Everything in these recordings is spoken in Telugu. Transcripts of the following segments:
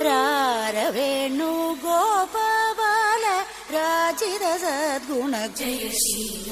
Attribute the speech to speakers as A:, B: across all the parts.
A: రారవేణు గోపాల రాజిర సద్గుణ
B: జయశీల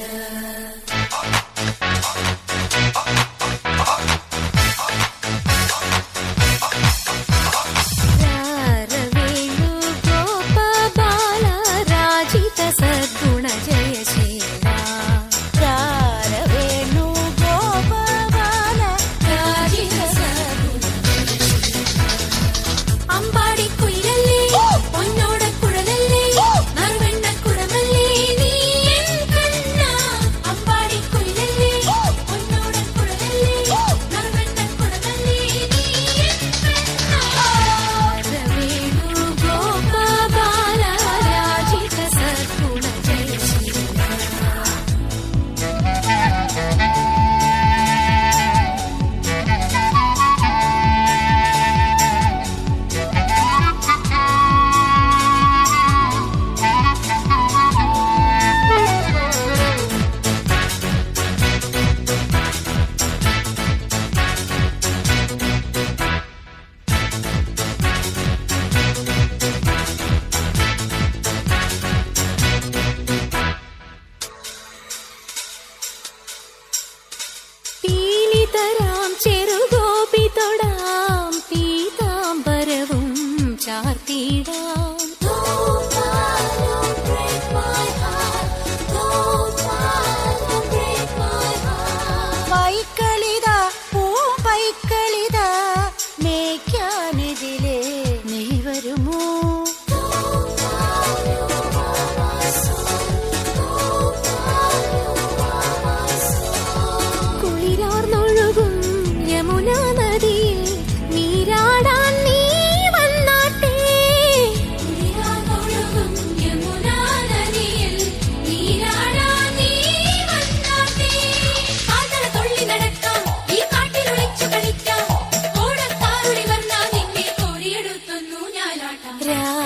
B: रात